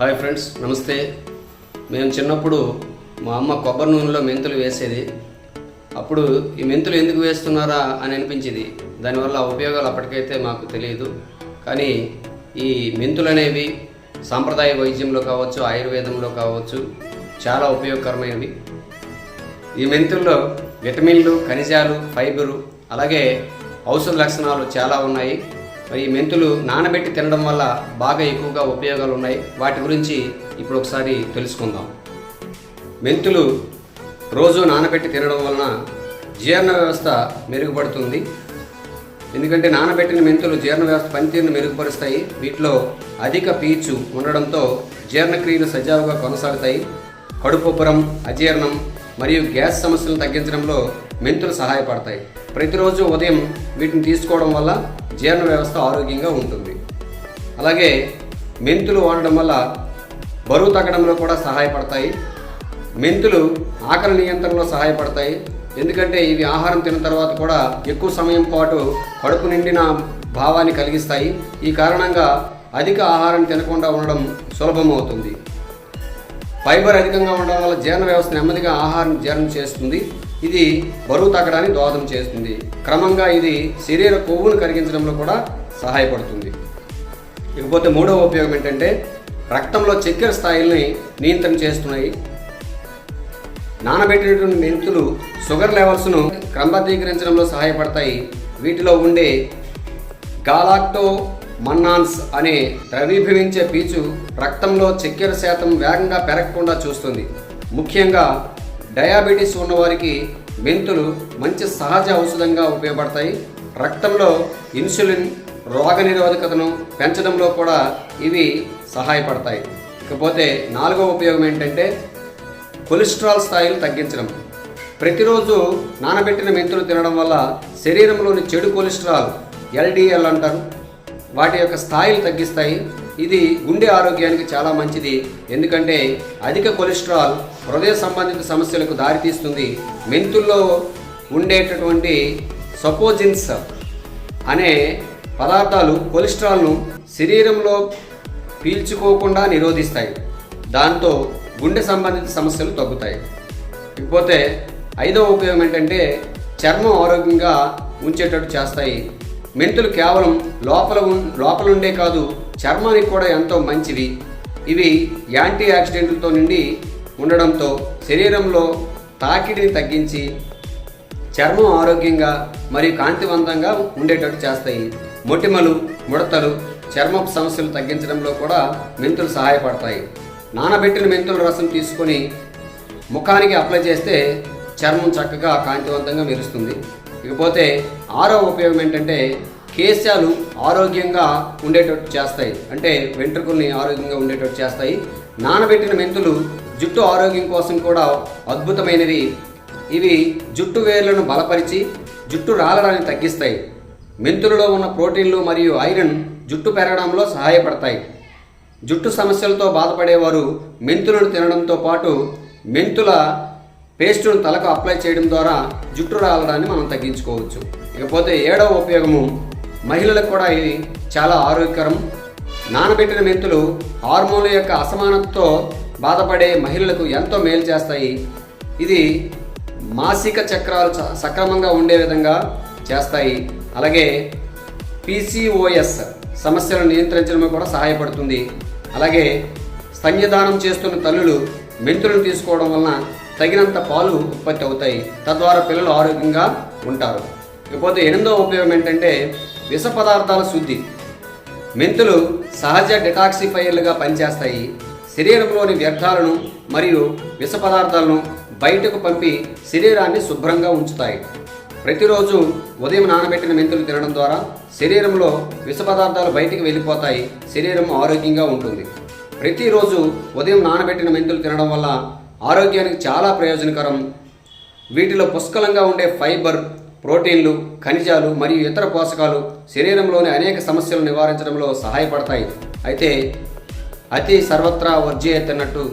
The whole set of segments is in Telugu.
హాయ్ ఫ్రెండ్స్ నమస్తే. మేము చిన్నప్పుడు మా అమ్మ కొబ్బరి నూనెలో మెంతులు వేసేది. అప్పుడు ఈ మెంతులు ఎందుకు వేస్తున్నారా అని అనిపించేది. దానివల్ల ఉపయోగాలు అప్పటికైతే మాకు తెలియదు. కానీ ఈ మెంతులు అనేవి సాంప్రదాయ వైద్యంలో కావచ్చు ఆయుర్వేదంలో కావచ్చు చాలా ఉపయోగకరమైనవి. ఈ మెంతుల్లో విటమిన్లు ఖనిజాలు ఫైబరు అలాగే ఔషధ లక్షణాలు చాలా ఉన్నాయి. మరి ఈ మెంతులు నానబెట్టి తినడం వల్ల బాగా ఎక్కువగా ఉపయోగాలు ఉన్నాయి వాటి గురించి ఇప్పుడు ఒకసారి తెలుసుకుందాం. మెంతులు రోజు నానబెట్టి తినడం వలన జీర్ణ వ్యవస్థ మెరుగుపడుతుంది. ఎందుకంటే నానబెట్టిన మెంతులు జీర్ణ వ్యవస్థ పనితీరును మెరుగుపరుస్తాయి. వీటిలో అధిక పీచు ఉండడంతో జీర్ణక్రియలు సజావుగా కొనసాగుతాయి. కడుపుబ్బరం అజీర్ణం మరియు గ్యాస్ సమస్యలను తగ్గించడంలో మెంతులు సహాయపడతాయి. ప్రతిరోజు ఉదయం వీటిని తీసుకోవడం వల్ల జీర్ణ వ్యవస్థ ఆరోగ్యంగా ఉంటుంది. అలాగే మెంతులు వాడడం వల్ల బరువు తగ్గడంలో కూడా సహాయపడతాయి. మెంతులు ఆకలి నియంత్రణలో సహాయపడతాయి. ఎందుకంటే ఇవి ఆహారం తిన్న తర్వాత కూడా ఎక్కువ సమయం పాటు కడుపు నిండిన భావాన్ని కలిగిస్తాయి. ఈ కారణంగా అధిక ఆహారం తినకుండా ఉండడం సులభమవుతుంది. ఫైబర్ అధికంగా ఉండడం వల్ల జీర్ణ వ్యవస్థ నెమ్మదిగా ఆహారం జీర్ణం చేస్తుంది. ఇది బరువు తగ్గడానికి దోహదం చేస్తుంది. క్రమంగా ఇది శరీర కొవ్వును కరిగించడంలో కూడా సహాయపడుతుంది. ఇకపోతే మూడవ ఉపయోగం ఏంటంటే రక్తంలో చక్కెర స్థాయిల్ని నియంత్రణ చేస్తున్నాయి. నానబెట్టినటువంటి మెంతులు షుగర్ లెవెల్స్ను క్రమబద్ధీకరించడంలో సహాయపడతాయి. వీటిలో ఉండే గాలాక్టో మన్నాన్స్ అనే ద్రవీభవించే పీచు రక్తంలో చక్కెర శాతం వేగంగా పెరగకుండా చూస్తుంది. ముఖ్యంగా డయాబెటీస్ ఉన్నవారికి మెంతులు మంచి సహజ ఔషధంగా ఉపయోగపడతాయి. రక్తంలో ఇన్సులిన్ రోగనిరోధకతను పెంచడంలో కూడా ఇవి సహాయపడతాయి. ఇకపోతే నాలుగో ఉపయోగం ఏంటంటే కొలెస్ట్రాల్ స్థాయిలు తగ్గించడం. ప్రతిరోజు నానబెట్టిన మెంతులు తినడం వల్ల శరీరంలోని చెడు కొలెస్ట్రాల్ ఎల్డిఎల్ అంటారు వాటి యొక్క స్థాయిలు తగ్గిస్తాయి. ఇది గుండె ఆరోగ్యానికి చాలా మంచిది. ఎందుకంటే అధిక కొలెస్ట్రాల్ హృదయ సంబంధిత సమస్యలకు దారితీస్తుంది మెంతుల్లో ఉండేటటువంటి సపోజిన్స్ అనే పదార్థాలు కొలెస్ట్రాల్ను శరీరంలో పీల్చుకోకుండా నిరోధిస్తాయి. దాంతో గుండె సంబంధిత సమస్యలు తగ్గుతాయి. ఇకపోతే ఐదవ ఉపయోగం ఏంటంటే చర్మం ఆరోగ్యంగా ఉంచేటట్టు చేస్తాయి. మెంతులు కేవలం లోపల లోపలుండే లోపల ఉండే కాదు చర్మానికి కూడా ఎంతో మంచివి. ఇవి యాంటీ ఆక్సిడెంట్లతో నిండి ఉండడంతో శరీరంలో తాకిడిని తగ్గించి చర్మం ఆరోగ్యంగా మరియు కాంతివంతంగా ఉండేటట్టు చేస్తాయి. మొటిమలు ముడతలు చర్మపు సమస్యలు తగ్గించడంలో కూడా మెంతులు సహాయపడతాయి. నానబెట్టిన మెంతుల రసం తీసుకొని ముఖానికి అప్లై చేస్తే చర్మం చక్కగా కాంతివంతంగా మెరుస్తుంది. ఇకపోతే ఆరో ఉపయోగం ఏంటంటే కేశాలు ఆరోగ్యంగా ఉండేటట్టు చేస్తాయి. అంటే వెంట్రుకల్ని ఆరోగ్యంగా ఉండేటట్టు చేస్తాయి. నానబెట్టిన మెంతులు జుట్టు ఆరోగ్యం కోసం కూడా అద్భుతమైనవి. ఇవి జుట్టు వేర్లను బలపరిచి జుట్టు రాలడాన్ని తగ్గిస్తాయి. మెంతులలో ఉన్న ప్రోటీన్లు మరియు ఐరన్ జుట్టు పెరగడంలో సహాయపడతాయి. జుట్టు సమస్యలతో బాధపడేవారు మెంతులను తినడంతో పాటు మెంతుల పేస్టును తలకు అప్లై చేయడం ద్వారా జుట్టు రాలడాన్ని మనం తగ్గించుకోవచ్చు. ఇకపోతే ఏడవ ఉపయోగము మహిళలకు కూడా ఇది చాలా ఆరోగ్యకరం. నానబెట్టిన మెంతులు హార్మోన్ల యొక్క అసమానతతో బాధపడే మహిళలకు ఎంతో మేలు చేస్తాయి. ఇది మాసిక చక్రాలు స- సక్రమంగా ఉండే విధంగా చేస్తాయి. అలాగే పీసీఓఎస్ సమస్యలను నియంత్రించడంలో కూడా సహాయపడుతుంది. అలాగే స్తన్యదానం చేస్తున్న తల్లులు మెంతులను తీసుకోవడం వలన తగినంత పాలు ఉత్పత్తి అవుతాయి. తద్వారా పిల్లలు ఆరోగ్యంగా ఉంటారు. ఇకపోతే ఎనిమిదో ఉపయోగం ఏంటంటే విష పదార్థాల శుద్ధి. మెంతులు సహజ డిటాక్సిఫైయర్లుగా పనిచేస్తాయి. శరీరంలోని వ్యర్థాలను మరియు విష పదార్థాలను బయటకు పంపి శరీరాన్ని శుభ్రంగా ఉంచుతాయి. ప్రతిరోజు ఉదయం నానబెట్టిన మెంతులు తినడం ద్వారా శరీరంలో విష పదార్థాలు బయటికి వెళ్ళిపోతాయి. శరీరం ఆరోగ్యంగా ఉంటుంది. ప్రతిరోజు ఉదయం నానబెట్టిన మెంతులు తినడం వల్ల ఆరోగ్యానికి చాలా ప్రయోజనకరం. వీటిలో పుష్కలంగా ఉండే ఫైబర్ ప్రోటీన్లు ఖనిజాలు మరియు ఇతర పోషకాలు శరీరంలోని అనేక సమస్యలు నివారించడంలో సహాయపడతాయి. అయితే అతి సర్వత్రా వర్జేయత్ తిన్నట్టు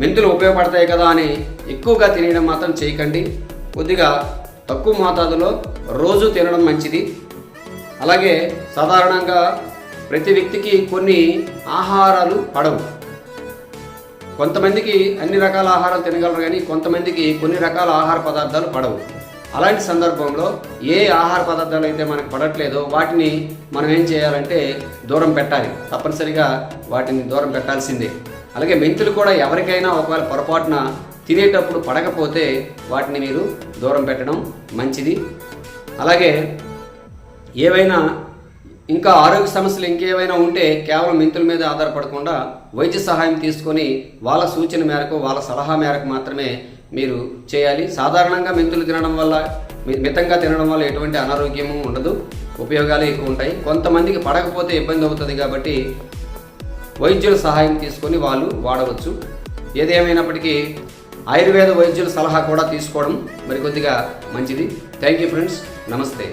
మెంతులు ఉపయోగపడతాయి కదా అని ఎక్కువగా తినడం మాత్రం చేయకండి. కొద్దిగా తక్కువ మోతాదులో రోజు తినడం మంచిది. అలాగే సాధారణంగా ప్రతి వ్యక్తికి కొన్ని ఆహారాలు పడవు. కొంతమందికి అన్ని రకాల ఆహారం తినగలరు కానీ కొంతమందికి కొన్ని రకాల ఆహార పదార్థాలు పడవు. అలాంటి సందర్భంలో ఏ ఆహార పదార్థాలు అయితే మనకు పడట్లేదో వాటిని మనం ఏం చేయాలంటే దూరం పెట్టాలి. తప్పనిసరిగా వాటిని దూరం పెట్టాల్సిందే. అలాగే మెంతులు కూడా ఎవరికైనా ఒకవేళ పొరపాటున తినేటప్పుడు పడకపోతే వాటిని మీరు దూరం పెట్టడం మంచిది. అలాగే ఏవైనా ఇంకా ఆరోగ్య సమస్యలు ఇంకేమైనా ఉంటే కేవలం మెంతుల మీద ఆధారపడకుండా వైద్య సహాయం తీసుకొని వాళ్ళ సూచన మేరకు వాళ్ళ సలహా మేరకు మాత్రమే మీరు చేయాలి. సాధారణంగా మెంతులు తినడం వల్ల మితంగా తినడం వల్ల ఎటువంటి అనారోగ్యము ఉండదు. ఉపయోగాలు ఎక్కువ ఉంటాయి. కొంతమందికి పడకపోతే ఇబ్బంది అవుతుంది కాబట్టి వైద్యుల సహాయం తీసుకొని వాళ్ళు వాడవచ్చు. ఏదేమైనప్పటికీ ఆయుర్వేద వైద్యుల సలహా కూడా తీసుకోవడం మరి కొద్దిగా మంచిది. Thank you friends. నమస్తే.